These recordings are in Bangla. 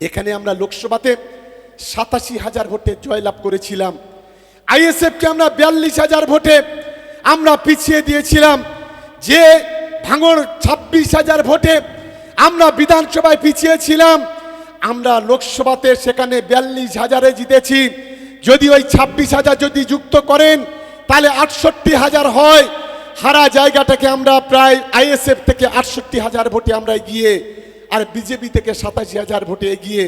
এখানে আমরা লোকসভাতে সাতাশি হাজার ভোটে জয়লাভ করেছিলাম। আইএসএফকে আমরা বিয়াল্লিশ হাজার ভোটে আমরা পিছিয়ে দিয়েছিলাম। যে ভাঙর ছাব্বিশ হাজার ভোটে আমরা বিধানসভায় পিছিয়েছিলাম, আমরা লোকসভাতে সেখানে বিয়াল্লিশ হাজারে জিতেছি। যদি ওই ছাব্বিশ হাজার যদি যুক্ত করেন, তাহলে আটষট্টি হাজার হয়। হারা জায়গাটাকে আমরা প্রায় আইএসএফ থেকে আটষট্টি হাজার ভোটে আমরা এগিয়ে আর বিজেপি থেকে সাতাশি হাজার ভোটে এগিয়ে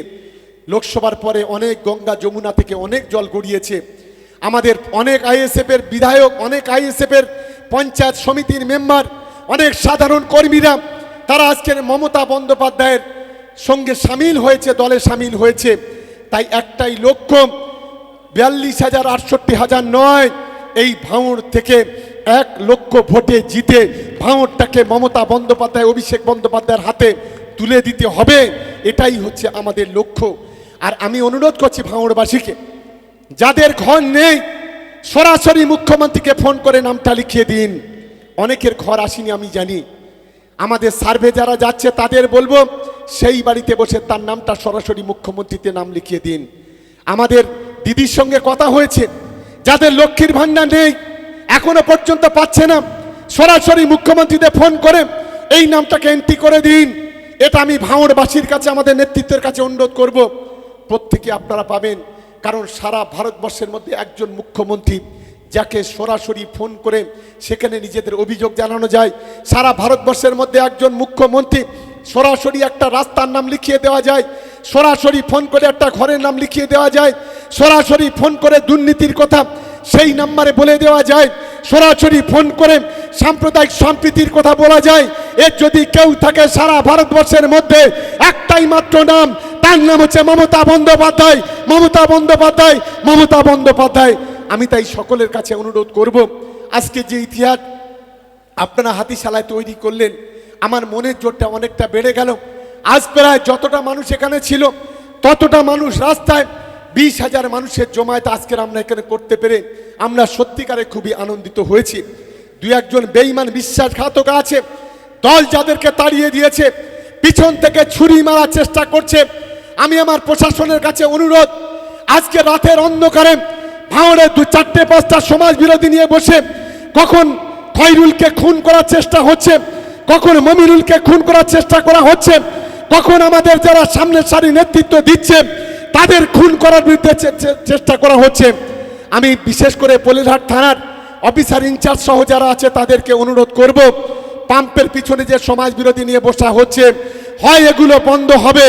লোকসভার পরে অনেক গঙ্গা যমুনা থেকে অনেক জল গড়িয়েছে। আমাদের অনেক আইএসএফ এর বিধায়ক, অনেক আইএসএফ এর পঞ্চায়েত সমিতির মেম্বার, অনেক সাধারণ কর্মীরা, তারা আজকের মমতা বন্দ্যোপাধ্যায়ের সঙ্গে সামিল হয়েছে, দলে সামিল হয়েছে। তাই একটাই লক্ষ্য, বিয়াল্লিশ হাজার আটষট্টি হাজার নয়, এই ভাঙড় থেকে এক লক্ষ ভোটে জিতে ভাঙড়টাকে মমতা বন্দ্যোপাধ্যায়, অভিষেক বন্দ্যোপাধ্যায়ের হাতে তুলে দিতে হবে, এটাই হচ্ছে আমাদের লক্ষ্য। আর আমি অনুরোধ করছি ভাঙড়বাসীকে, যাদের ঘর নেই, সরাসরি মুখ্যমন্ত্রীকে ফোন করে নামটা লিখিয়ে দিন। অনেকের ঘর আসেনি, আমি জানি। আমাদের সার্ভে যারা যাচ্ছে, তাদের বলব, সেই বাড়িতে বসে তার নামটা সরাসরি মুখ্যমন্ত্রীতে নাম লিখিয়ে দিন। আমাদের দিদির সঙ্গে কথা হয়েছে, যাদের লক্ষ্মীর ভান্ডার নেই, এখনও পর্যন্ত পাচ্ছে না, সরাসরি মুখ্যমন্ত্রীতে ফোন করে এই নামটাকে এন্ট্রি করে দিন। এটা আমি ভাঙড়বাসীর কাছে, আমাদের নেতৃত্বের কাছে অনুরোধ করব। প্রত্যেকে আপনারা পাবেন, কারণ সারা ভারতবর্ষের মধ্যে একজন মুখ্যমন্ত্রী যাকে সরাসরি ফোন করে সেখানে নিজেদের অভিযোগ জানানো যায়। সারা ভারতবর্ষের মধ্যে একজন মুখ্যমন্ত্রী সরাসরি একটা রাস্তার নাম লিখিয়ে দেওয়া যায়, সরাসরি ফোন করে একটা ঘরের নাম লিখিয়ে দেওয়া যায়, সরাসরি ফোন করে দুর্নীতির কথা সেই নাম্বারে বলে দেওয়া যায়। সরাসরি ফোন করে সাম্প্রদায়িক সম্প্রীতির কথা বলা যায়। এর যদি কেউ থাকে সারা ভারতবর্ষের মধ্যে, একটাই মাত্র নাম, তার নাম হচ্ছে মমতা বন্দ্যোপাধ্যায়। মমতা বন্দ্যোপাধ্যায় মমতা বন্দ্যোপাধ্যায়। আমি তাই সকলের কাছে অনুরোধ করব, আজকে যে ইতিহাস আপনারা হাতিশালায় তৈরি করলেন, আমার মনের জোরটা অনেকটা বেড়ে গেল। আজ প্রায় যতটা মানুষ এখানে ছিল, ততটা মানুষ রাস্তায় বিশ হাজার মানুষের জমায়েত আজকের আমরা এখানে করতে পেরে আমরা সত্যিকারে খুবই আনন্দিত হয়েছি। দু একজন বেইমান বিশ্বাসঘাতক আছে, দল যাদেরকে তাড়িয়ে দিয়েছে, পিছন থেকে ছুরি মারার চেষ্টা করছে। আমি আমার প্রশাসনের কাছে অনুরোধ, আজকে রাতের অন্ধকারে ভাঙড়ে দু চারটে পাঁচটা সমাজ বিরোধী নিয়ে বসে কখন খয়রুলকে খুন করার চেষ্টা হচ্ছে, কখন মমিরুলকে খুন করার চেষ্টা করা হচ্ছে, কখন আমাদের যারা সামনের সারি নেতৃত্ব দিচ্ছে তাদের খুন করার বিরুদ্ধে চেষ্টা করা হচ্ছে। আমি বিশেষ করে পলিরহাট থানার অফিসার ইনচার্জ সহ যারা আছে, তাদেরকে অনুরোধ করব, পাম্পের পিছনে যে সমাজ বিরোধী নিয়ে বসা হচ্ছে, হয় এগুলো বন্ধ হবে,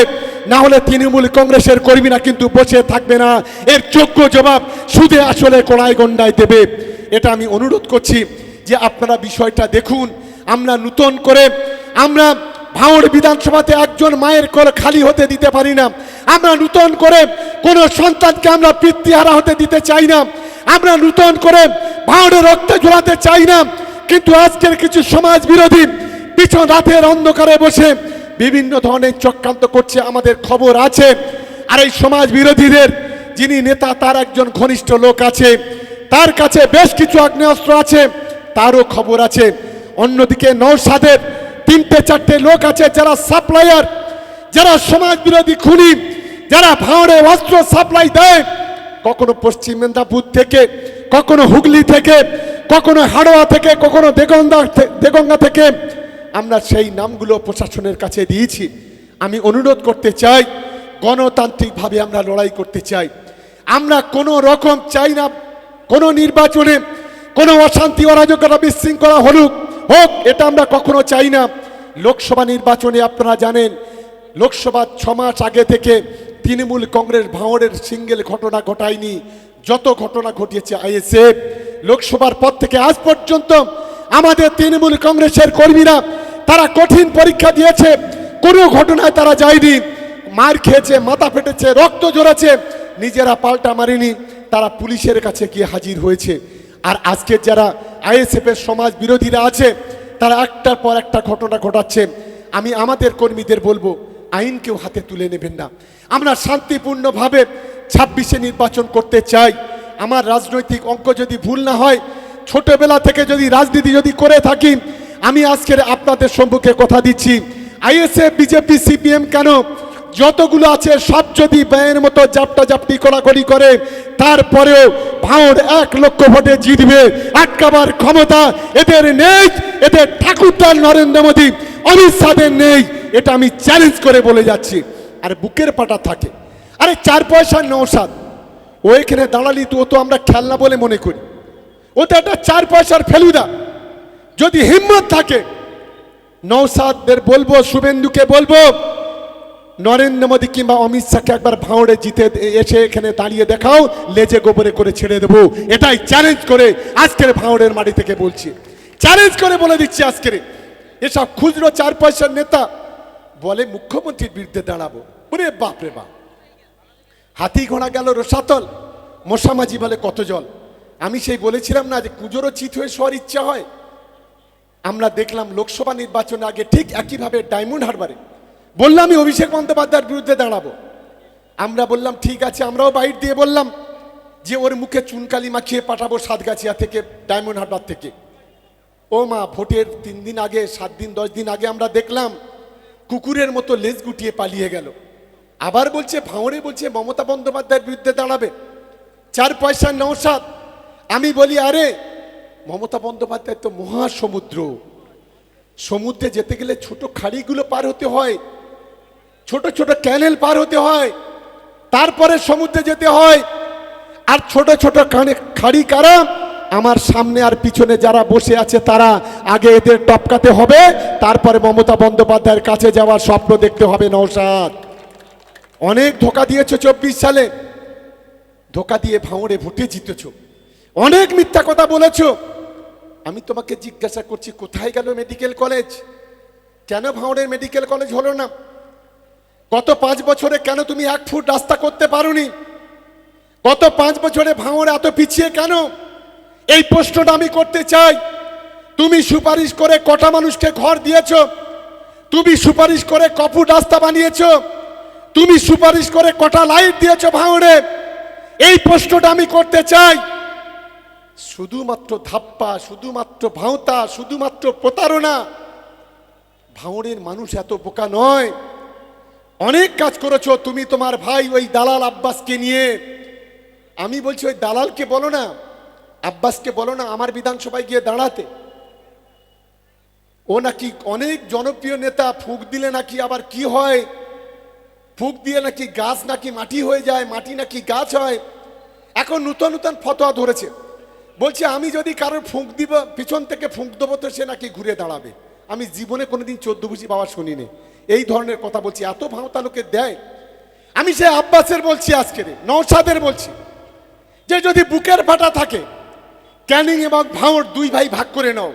না হলে তৃণমূল কংগ্রেসের কর্মীরা কিন্তু বসে থাকবে না। এর যোগ্য জবাব সুদে আসলে কোড়ায় গন্ডায় দেবে। এটা আমি অনুরোধ করছি যে আপনারা বিষয়টা দেখুন, আমরা নূতন করে আমরা ভাঙড় বিধানসভাতে একজন মায়ের কোল খালি হতে দিতে পারি না। আমরা নূতন করে কোনো সন্তানকে আমরা পিতৃহারা হতে দিতে চাই না। আমরা নূতন করে ভাঙড়ে রক্তে ঝোলাতে চাই না। কিন্তু আজকের কিছু সমাজ বিরোধী পিছন রাতের অন্ধকারে বসে বিভিন্ন ধরনের চক্রান্ত করছে, আমাদের খবর আছে। আর এই সমাজ বিরোধীদের যিনি নেতা, তার একজন ঘনিষ্ঠ লোক আছে। তার কাছে বেশ কিছু আগ্নেয়াস্ত্র আছে, তারও খবর আছে। অন্যদিকে নৌসাদের তিনটে চারটে লোক আছে যারা সাপ্লায়ার, যারা সমাজ বিরোধী খুনি, যারা ভাঁড়ে অস্ত্র সাপ্লাই দেয়। কখনো পশ্চিম মেদিনীপুর থেকে, কখনো হুগলি থেকে, কখনো হাড়োয়া থেকে, কখনো দেগঙ্গা দেগঙ্গা থেকে। আমরা সেই নামগুলো প্রশাসনের কাছে দিয়েছি। আমি অনুরোধ করতে চাই, গণতান্ত্রিকভাবে আমরা লড়াই করতে চাই। আমরা কোনো রকম চাই না, কোনো নির্বাচনে কোনো অশান্তি অরাজকতা বিশৃঙ্খলা হলুক। হোক, এটা আমরা কখনো চাই না। লোকসভা নির্বাচনে আপনারা জানেন, লোকসভা ছ মাস আগে থেকে তৃণমূল কংগ্রেস ভাঁড়ের সিঙ্গেল ঘটনা ঘটায়নি। যত ঘটনা ঘটিয়েছে আইএসএফ, লোকসভার পর থেকে আজ পর্যন্ত আমাদের তৃণমূল কংগ্রেসের কর্মীরা তারা কঠিন পরীক্ষা দিয়েছে। কোনো ঘটনায় তারা যায়নি। মার খেয়েছে, মাথা ফেটেছে, রক্ত জোড়াছে নিজেরা পাল্টা মারেনি। তারা পুলিশের কাছে গিয়ে হাজির হয়েছে। আর আজকে যারা আইএসএফ এর সমাজ বিরোধীরা আছে, তারা একটার পর একটা ঘটনা ঘটাচ্ছে। আমি আমাদের কর্মীদের বলব, আইনকেও হাতে তুলে নেবেন না। আমরা শান্তিপূর্ণভাবে ছাব্বিশে নির্বাচন করতে চাই। আমার রাজনৈতিক অঙ্ক যদি ভুল না হয়, ছোটবেলা থেকে যদি রাজনীতি যদি করে থাকি, আমি আজকের আপনাদের সম্মুখে কথা দিচ্ছি। আইএসএফ, বিজেপি, সিপিএম কেন যতগুলো আছে, সব যদি ব্যয়ের মতো জাপটা জাপটি কড়াকড়ি করে, তারপরেও ভাঁড় এক লক্ষ ভোটে জিতবে। আটকাবার ক্ষমতা এদের নেই, এদের ঠাকুরদার নরেন্দ্র মোদী অমিত শাহের নেই, এটা আমি চ্যালেঞ্জ করে বলে যাচ্ছি। আর বুকের পাটা থাকে। আরে চার পয়সার নৌসাদ। ও এখানে দাঁড়ালি তো ও তো আমরা খেলনা বলে মনে করি। ও তো একটা চার পয়সার ফেলুদা। যদি হিম্মত থাকে, নৌসাদদের বলব, শুভেন্দুকে বলব নরেন্দ্র মোদী কিংবা অমিত শাহকে একবার ভাঁড়ে জিতে এসে এখানে দাঁড়িয়ে দেখাও, লেজে গোবরে করে ছেড়ে দেবো। এটাই চ্যালেঞ্জ করে আজকের ভাঁড়ের মাটি থেকে বলছি। চ্যালেঞ্জ করে বলে দিচ্ছি আজকের। এসব খুচরো চার পয়সার নেতা বলে মুখ্যমন্ত্রীর বিরুদ্ধে দাঁড়াবো। ওরে বাপ রে বাপ। হাতি ঘোড়া গেল রসাতল, মশামাঝি বলে কত জল। আমি সেই বলেছিলাম না যে কুজোরও চিত হয়ে শোয়ার ইচ্ছা হয়। আমরা দেখলাম লোকসভা নির্বাচনের আগে ঠিক একইভাবে ডায়মন্ড হারবারে বললাম আমি অভিষেক বন্দ্যোপাধ্যায়ের বিরুদ্ধে দাঁড়াবো। আমরা বললাম, ঠিক আছে, আমরাও বাইট দিয়ে বললাম যে ওর মুখে চুনকালি মাখিয়ে পাঠাবো সাতগাছিয়া থেকে, ডায়মন্ড হারবার থেকে। ও মা, ভোটের তিন দিন আগে, সাত দিন, দশ দিন আগে আমরা দেখলাম, কুকুরের মতো লেজ গুটিয়ে পালিয়ে গেল। আবার বলছে ভাঁড়ে বলছে, মমতা বন্দ্যোপাধ্যায়ের বিরুদ্ধে দাঁড়াবে। চার পয়সার নৌসাদ আমি বলি, আরে, মমতা বন্দ্যোপাধ্যায় তো মহাসমুদ্র। সমুদ্রে যেতে গেলে ছোট খাড়িগুলো পার হতে হয়। ছোট ছোট ক্যানেল পার হতে হয়, তারপরে সমুদ্রে যেতে হয়, আর ছোট ছোট কানে খাড়ি কারা, আমার সামনে আর পিছনে যারা বসে আছে তারা আগে এদের টপকাতে হবে, তারপরে মমতা বন্দ্যোপাধ্যায়ের কাছে যাওয়ার স্বপ্ন দেখতে হবে নৌসাদ অনেক ধোকা দিয়েছ চব্বিশ সালে, ধোকা দিয়ে ভাঙড়ে ভোটে জিতেছ। অনেক মিথ্যা কথা বলেছ। আমি তোমাকে জিজ্ঞাসা করছি, কোথায় গেল মেডিকেল কলেজ কেন ভাঙড়ের মেডিকেল কলেজ হলো না? গত পাঁচ বছরে কেন তুমি এক ফুট রাস্তা করতে পারোনি? গত পাঁচ বছরে ভাঙড় এত পিছিয়ে কেন? এই প্রশ্নটা আমি করতে চাই। তুমি সুপারিশ করে কটা মানুষকে ঘর দিয়েছ? তুমি সুপারিশ করে কপুট রাস্তা বানিয়েছ? তুমি সুপারিশ করে কটা লাইট দিয়েছ ভাঙড়ে? এই প্রশ্নটা আমি করতে চাই। শুধুমাত্র ধাপ্পা, শুধুমাত্র ভাঁওতা, শুধুমাত্র প্রতারণা। ভাঁড়ের মানুষ এত বোকা নয়। অনেক কাজ করেছ, তুমি তোমার ভাই ওই দালাল আব্বাসকে নিয়ে। আমি বলছি, ওই দালালকে বলো না, আব্বাসকে বলো না, আমার বিধানসভায় গিয়ে দাঁড়াতে। ও নাকি অনেক জনপ্রিয় নেতা, ফুক দিলে নাকি আবার কি হয়? ফুক দিয়ে নাকি গাছ নাকি মাটি হয়ে যায়, মাটি নাকি গাছ হয়? এখন নূতন নূতন ফতোয়া ধরেছে। বলছে, আমি যদি কারোর ফুঁক দিব, পিছন থেকে ফুঁক দেবো, তো সে নাকি ঘুরে দাঁড়াবে। আমি জীবনে কোনোদিন চোদ্দ বুঝি বাবা শুনিনি। এই ধরনের কথা বলছি, এত ভাঁওতা লোকে দেয়। আমি সে আব্বাসের বলছি আজকের নৌসাদের বলছি, যে যদি বুকের ফাটা থাকে, ক্যানিং এবং ভাঁড় দুই ভাই ভাগ করে নাও,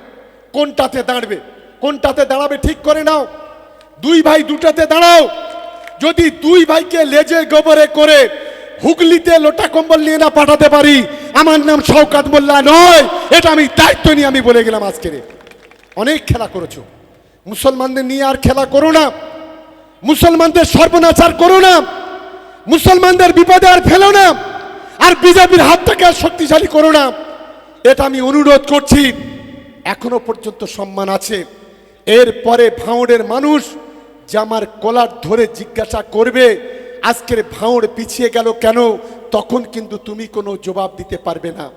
কোনটাতে দাঁড়বে, কোনটাতে দাঁড়াবে ঠিক করে নাও, দুই ভাই দুটাতে দাঁড়াও, যদি দুই ভাইকে লেজে গোবরে করে হুগলিতে লোটা কম্বল নিয়ে না পাঠাতে পারি, আমার নাম শওকাত মোল্লা নয়, এটা আমি দায়িত্ব নিয়ে আমি বলে গেলাম আজকে অনেক খেলা করেছ। মুসলমানদের নিয়ে আর খেলা করো না। মুসলমানদের সর্বনাচার করো না। মুসলমানদের বিপদে আর ফেলো না। আর বিজেপির হাত থেকে আর শক্তিশালী করো না। এটা আমি অনুরোধ করছি। এখনও পর্যন্ত সম্মান আছে। এরপরে ভাঁড়ের মানুষ যে আমার কলার ধরে জিজ্ঞাসা করবে, আজকের ভাঁড় পিছিয়ে গেল কেন, তখন কিন্তু তুমি কোনো জবাব দিতে পারবে না।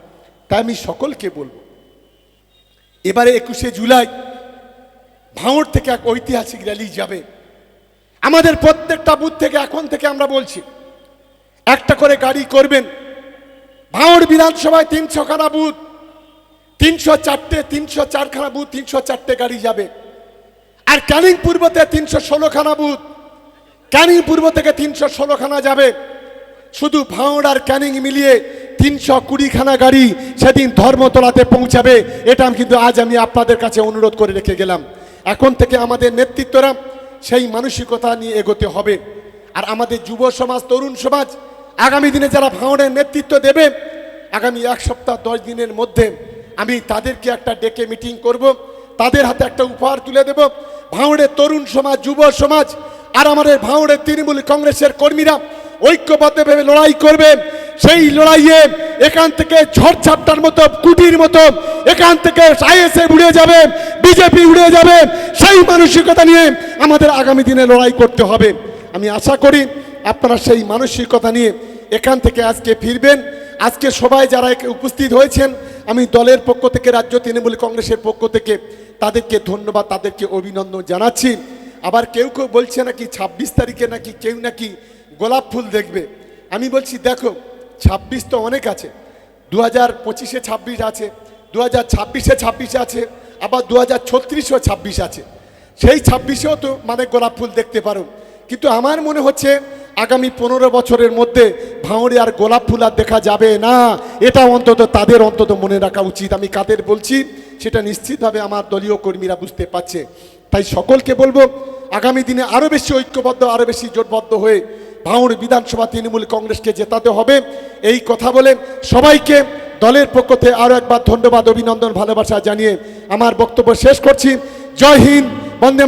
তাই আমি সকলকে বলব, এবারে একুশে জুলাই ভাঁড় থেকে এক ঐতিহাসিক র্যালি যাবে। আমাদের প্রত্যেকটা বুথ থেকে, এখন থেকে আমরা বলছি, একটা করে গাড়ি করবেন। ভাঁড় বিধানসভায় তিনশো খানা বুথ তিনশো চারটে তিনশো চারখানা বুথ তিনশো চারটে গাড়ি যাবে। আর ক্যানিং পূর্বতে তিনশো ষোলোখানা বুথ ক্যানিং পূর্ব থেকে তিনশো ষোলোখানা যাবে। শুধু ভাঁড় আর ক্যানিং মিলিয়ে তিনশো কুড়িখানা গাড়ি সেদিন ধর্মতলাতে পৌঁছাবে, এটা কিন্তু আজ আমি আপনাদের কাছে অনুরোধ করে রেখে গেলাম। এখন থেকে আমাদের নেতৃত্বরা সেই মানসিকতা নিয়ে এগোতে হবে। আর আমাদের যুব সমাজ, তরুণ সমাজ, আগামী দিনে যারা ভাঁড়ের নেতৃত্ব দেবে, আগামী এক সপ্তাহ, দশ দিনের মধ্যে আমি তাদেরকে একটা ডেকে মিটিং করব, তাদের হাতে একটা উপহার তুলে দেব। ভাঁড়ের তরুণ সমাজ, যুব সমাজ, আর আমাদের ভাঁড়ের তৃণমূল কংগ্রেসের কর্মীরা ঐক্যবদ্ধভাবে লড়াই করবে। সেই লড়াইয়ে এখান থেকে ঝড়ঝাপটার মতো, কুটির মতো, এখান থেকে আইএসএ উড়ে যাবে, বিজেপি উড়ে যাবে, সেই মানসিকতা নিয়ে আমাদের আগামী দিনে লড়াই করতে হবে। আমি আশা করি আপনারা সেই মানসিকতা নিয়ে এখান থেকে আজকে ফিরবেন। আজকে সবাই যারা উপস্থিত হয়েছেন, আমি দলের পক্ষ থেকে, রাজ্য তৃণমূল কংগ্রেসের পক্ষ থেকে তাদেরকে ধন্যবাদ, তাদেরকে অভিনন্দন জানাচ্ছি। আবার কেউ কেউ বলছে নাকি ছাব্বিশ তারিখে নাকি কেউ নাকি গোলাপ ফুল দেখবে। আমি বলছি, দেখো ছাব্বিশ তো অনেক আছে। দু হাজার পঁচিশে ছাব্বিশ আছে দু হাজার ছাব্বিশে ছাব্বিশ আছে, আবার দু হাজার ছত্রিশেও ছাব্বিশ আছে। সেই ছাব্বিশেও তো মানে গোলাপ ফুল দেখতে পারো। কিন্তু আমার মনে হচ্ছে আগামী পনেরো বছরের মধ্যে ভাঁড়ে আর গোলাপ ফুল আর দেখা যাবে না। এটা অন্তত তাদের অন্তত মনে রাখা উচিত। আমি কাদের বলছি, সেটা নিশ্চিতভাবে আমার দলীয় কর্মীরা বুঝতে পারছে। তাই সকলকে বলব, আগামী দিনে আরও বেশি ঐক্যবদ্ধ আরও বেশি জোটবদ্ধ হয়ে ভাঙড় বিধানসভা তৃণমূল কংগ্রেসকে জেতাতে হবে। এই কথা বলে সবাইকে দলের পক্ষ থেকে আরও একবার ধন্যবাদ, অভিনন্দন, ভালোবাসা জানিয়ে আমার বক্তব্য শেষ করছি। জয় হিন্দ, বন্দে